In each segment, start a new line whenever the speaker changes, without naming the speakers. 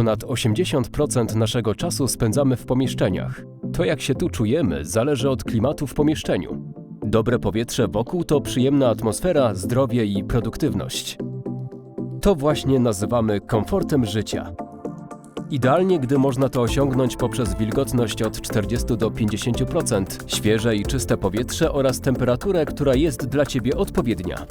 Ponad 80% naszego czasu spędzamy w pomieszczeniach. To, jak się tu czujemy, zależy od klimatu w pomieszczeniu. Dobre powietrze wokół to przyjemna atmosfera, zdrowie i produktywność. To właśnie nazywamy komfortem życia. Idealnie, gdy można to osiągnąć poprzez wilgotność od 40 do 50%, świeże i czyste powietrze oraz temperaturę, która jest dla Ciebie odpowiednia.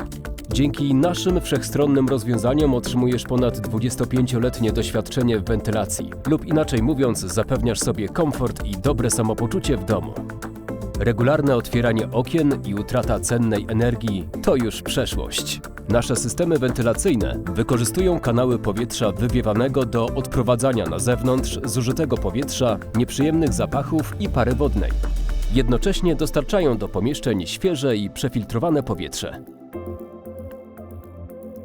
Dzięki naszym wszechstronnym rozwiązaniom otrzymujesz ponad 25-letnie doświadczenie w wentylacji, lub inaczej mówiąc, zapewniasz sobie komfort i dobre samopoczucie w domu. Regularne otwieranie okien i utrata cennej energii to już przeszłość. Nasze systemy wentylacyjne wykorzystują kanały powietrza wywiewanego do odprowadzania na zewnątrz zużytego powietrza, nieprzyjemnych zapachów i pary wodnej. Jednocześnie dostarczają do pomieszczeń świeże i przefiltrowane powietrze.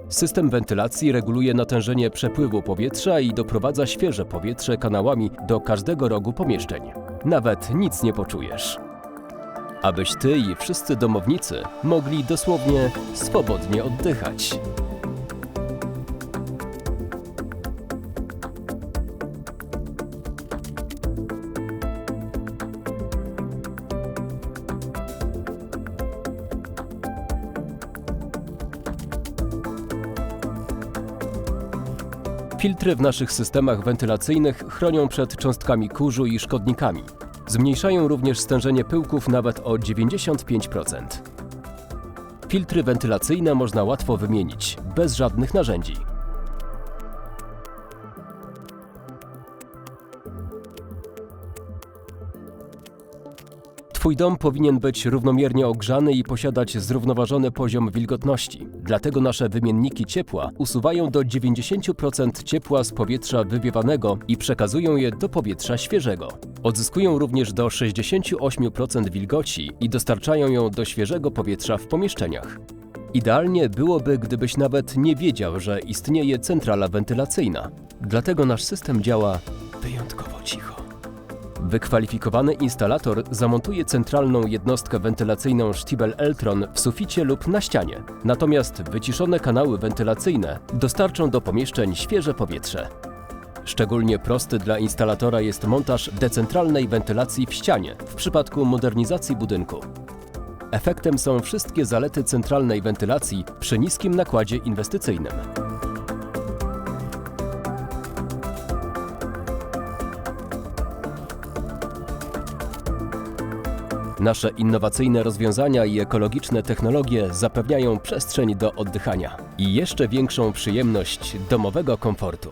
System wentylacji reguluje natężenie przepływu powietrza i doprowadza świeże powietrze kanałami do każdego rogu pomieszczeń. Nawet nic nie poczujesz. Abyś ty i wszyscy domownicy mogli dosłownie swobodnie oddychać. Filtry w naszych systemach wentylacyjnych chronią przed cząstkami kurzu i szkodnikami. Zmniejszają również stężenie pyłków nawet o 95%. Filtry wentylacyjne można łatwo wymienić, bez żadnych narzędzi. Twój dom powinien być równomiernie ogrzany i posiadać zrównoważony poziom wilgotności. Dlatego nasze wymienniki ciepła usuwają do 90% ciepła z powietrza wywiewanego i przekazują je do powietrza świeżego. Odzyskują również do 68% wilgoci i dostarczają ją do świeżego powietrza w pomieszczeniach. Idealnie byłoby, gdybyś nawet nie wiedział, że istnieje centrala wentylacyjna. Dlatego nasz system działa wyjątkowo cicho. Wykwalifikowany instalator zamontuje centralną jednostkę wentylacyjną Stiebel Eltron w suficie lub na ścianie. Natomiast wyciszone kanały wentylacyjne dostarczą do pomieszczeń świeże powietrze. Szczególnie prosty dla instalatora jest montaż decentralnej wentylacji w ścianie w przypadku modernizacji budynku. Efektem są wszystkie zalety centralnej wentylacji przy niskim nakładzie inwestycyjnym. Nasze innowacyjne rozwiązania i ekologiczne technologie zapewniają przestrzeń do oddychania i jeszcze większą przyjemność domowego komfortu.